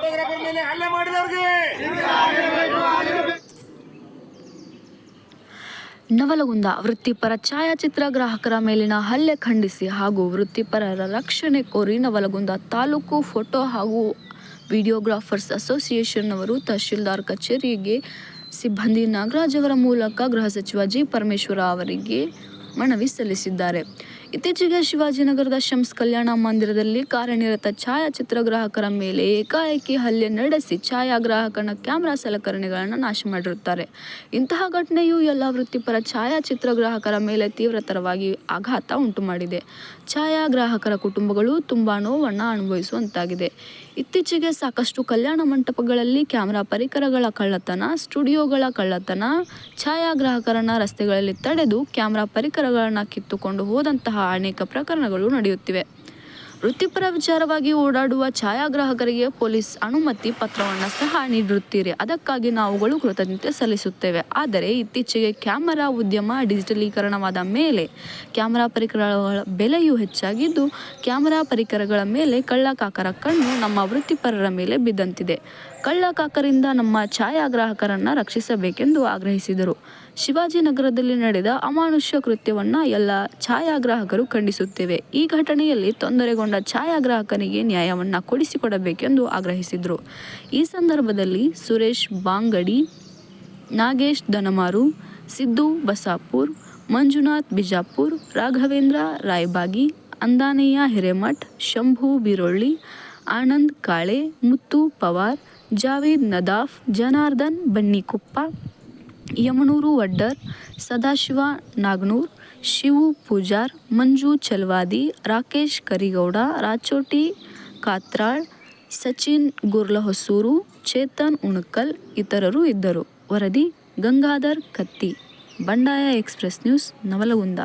Photographer ಮೇಲೆ ಹಲ್ಲೆ ಮಾಡಿದವ್ರಿಗೆ. ನವಲಗುಂದ ವೃತ್ತಿಪರ ಛಾಯಾಚಿತ್ರ ಗ್ರಾಹಕರ ಮೇಲಿನ ಹಲ್ಲೆ ಖಂಡಿಸಿ ಹಾಗೂ ವೃತ್ತಿಪರರ ರಕ್ಷಣೆ ಕೋರಿ ನವಲಗುಂದ ತಾಲೂಕು ಫೋಟೋ ಹಾಗೂ ವಿಡಿಯೋಗ್ರಾಫರ್ಸ್ ಅಸೋಸಿಯೇಷನ್ ಅವರು ತಹಶೀಲ್ದಾರ್ ಕಚೇರಿಗೆ ಸಿಬ್ಬಂದಿ ನಾಗರಾಜ್ ಅವರ ಮೂಲಕ ಗೃಹ ಸಚಿವ ಜಿ ಪರಮೇಶ್ವರ ಅವರಿಗೆ ಮನವಿ ಸಲ್ಲಿಸಿದ್ದಾರೆ. ಇತ್ತೀಚೆಗೆ ಶಿವಾಜಿನಗರದ ಶಮ್ಸ್ ಕಲ್ಯಾಣ ಮಂದಿರದಲ್ಲಿ ಕಾರ್ಯನಿರತ ಛಾಯಾಚಿತ್ರ ಗ್ರಾಹಕರ ಮೇಲೆ ಏಕಾಏಕಿ ಹಲ್ಲೆ ನಡೆಸಿ ಛಾಯಾಗ್ರಾಹಕನ ಕ್ಯಾಮೆರಾ ಸಲಕರಣೆಗಳನ್ನು ನಾಶ ಮಾಡಿರುತ್ತಾರೆ. ಇಂತಹ ಘಟನೆಯು ಎಲ್ಲ ವೃತ್ತಿಪರ ಛಾಯಾಚಿತ್ರ ಗ್ರಾಹಕರ ಮೇಲೆ ತೀವ್ರತರವಾಗಿ ಆಘಾತ ಉಂಟು ಮಾಡಿದೆ ಛಾಯಾಗ್ರಾಹಕರ ಕುಟುಂಬಗಳು ತುಂಬ ನೋವನ್ನು ಅನುಭವಿಸುವಂತಾಗಿದೆ. ಇತ್ತೀಚೆಗೆ ಸಾಕಷ್ಟು ಕಲ್ಯಾಣ ಮಂಟಪಗಳಲ್ಲಿ ಕ್ಯಾಮೆರಾ ಪರಿಕರಗಳ ಕಳ್ಳತನ, ಸ್ಟುಡಿಯೋಗಳ ಕಳ್ಳತನ, ಛಾಯಾಗ್ರಾಹಕರನ್ನ ರಸ್ತೆಗಳಲ್ಲಿ ತಡೆದು ಕ್ಯಾಮೆರಾ ಪರಿಕರಗಳನ್ನು ಕಿತ್ತುಕೊಂಡು ಹೋದಂತಹ ಅನೇಕ ಪ್ರಕರಣಗಳು ನಡೆಯುತ್ತಿವೆ. ವೃತ್ತಿಪರ ವಿಚಾರವಾಗಿ ಓಡಾಡುವ ಛಾಯಾಗ್ರಾಹಕರಿಗೆ ಪೊಲೀಸ್ ಅನುಮತಿ ಪತ್ರವನ್ನು ಸಹ ನೀಡಿರುತ್ತೀರಿ. ಅದಕ್ಕಾಗಿ ನಾವುಗಳು ಕೃತಜ್ಞತೆ ಸಲ್ಲಿಸುತ್ತೇವೆ. ಆದರೆ ಇತ್ತೀಚೆಗೆ ಕ್ಯಾಮರಾ ಉದ್ಯಮ ಡಿಜಿಟಲೀಕರಣವಾದ ಮೇಲೆ ಕ್ಯಾಮರಾ ಪರಿಕರಗಳ ಬೆಲೆಯೂ ಹೆಚ್ಚಾಗಿದ್ದು, ಕ್ಯಾಮರಾ ಪರಿಕರಗಳ ಮೇಲೆ ಕಳ್ಳಕಾಕರ ಕಣ್ಣು ನಮ್ಮ ವೃತ್ತಿಪರರ ಮೇಲೆ ಬಿದ್ದಂತಿದೆ. ಕಳ್ಳಕಾಕರಿಂದ ನಮ್ಮ ಛಾಯಾಗ್ರಾಹಕರನ್ನು ರಕ್ಷಿಸಬೇಕೆಂದು ಆಗ್ರಹಿಸಿದರು. ಶಿವಾಜಿನಗರದಲ್ಲಿ ನಡೆದ ಅಮಾನುಷ್ಯ ಕೃತ್ಯವನ್ನು ಎಲ್ಲ ಛಾಯಾಗ್ರಾಹಕರು ಖಂಡಿಸುತ್ತೇವೆ. ಈ ಘಟನೆಯಲ್ಲಿ ತೊಂದರೆಗೊಂಡ ಛಾಯಾಗ್ರಾಹಕನಿಗೆ ನ್ಯಾಯವನ್ನು ಕೊಡಿಸಿಕೊಡಬೇಕೆಂದು ಆಗ್ರಹಿಸಿದರು. ಈ ಸಂದರ್ಭದಲ್ಲಿ ಸುರೇಶ್ ಬಾಂಗಡಿ, ನಾಗೇಶ್ ದನಮಾರು, ಸಿದ್ದು ಬಸಾಪುರ್, ಮಂಜುನಾಥ್ ಬಿಜಾಪುರ್, ರಾಘವೇಂದ್ರ ರಾಯಬಾಗಿ, ಅಂದಾನಯ್ಯ ಹಿರೇಮಠ್, ಶಂಭು ಬಿರೊಳ್ಳಿ ಆನಂದ್ ಕಾಳೆ, ಮುತ್ತು ಪವಾರ್, ಜಾವೇದ್ ನದಾಫ್, ಜನಾರ್ದನ್ ಬನ್ನಿಕೊಪ್ಪ, ಯಮನೂರು ವಡ್ಡರ್, ಸದಾಶಿವ ನಾಗನೂರ್, ಶಿವು ಪೂಜಾರ್, ಮಂಜು ಚಲ್ವಾದಿ, ರಾಕೇಶ್ ಕರಿಗೌಡ, ರಾಚೋಟಿ ಕಾತ್ರಾಳ್, ಸಚಿನ್ ಗುರ್ಲಹೊಸೂರು, ಚೇತನ್ ಉಣಕಲ್ ಇತರರು ಇದ್ದರು. ವರದಿ ಗಂಗಾಧರ್ ಕತ್ತಿ. ಬಂಡಾಯ ಎಕ್ಸ್ಪ್ರೆಸ್ ನ್ಯೂಸ್ ನವಲಗುಂದ.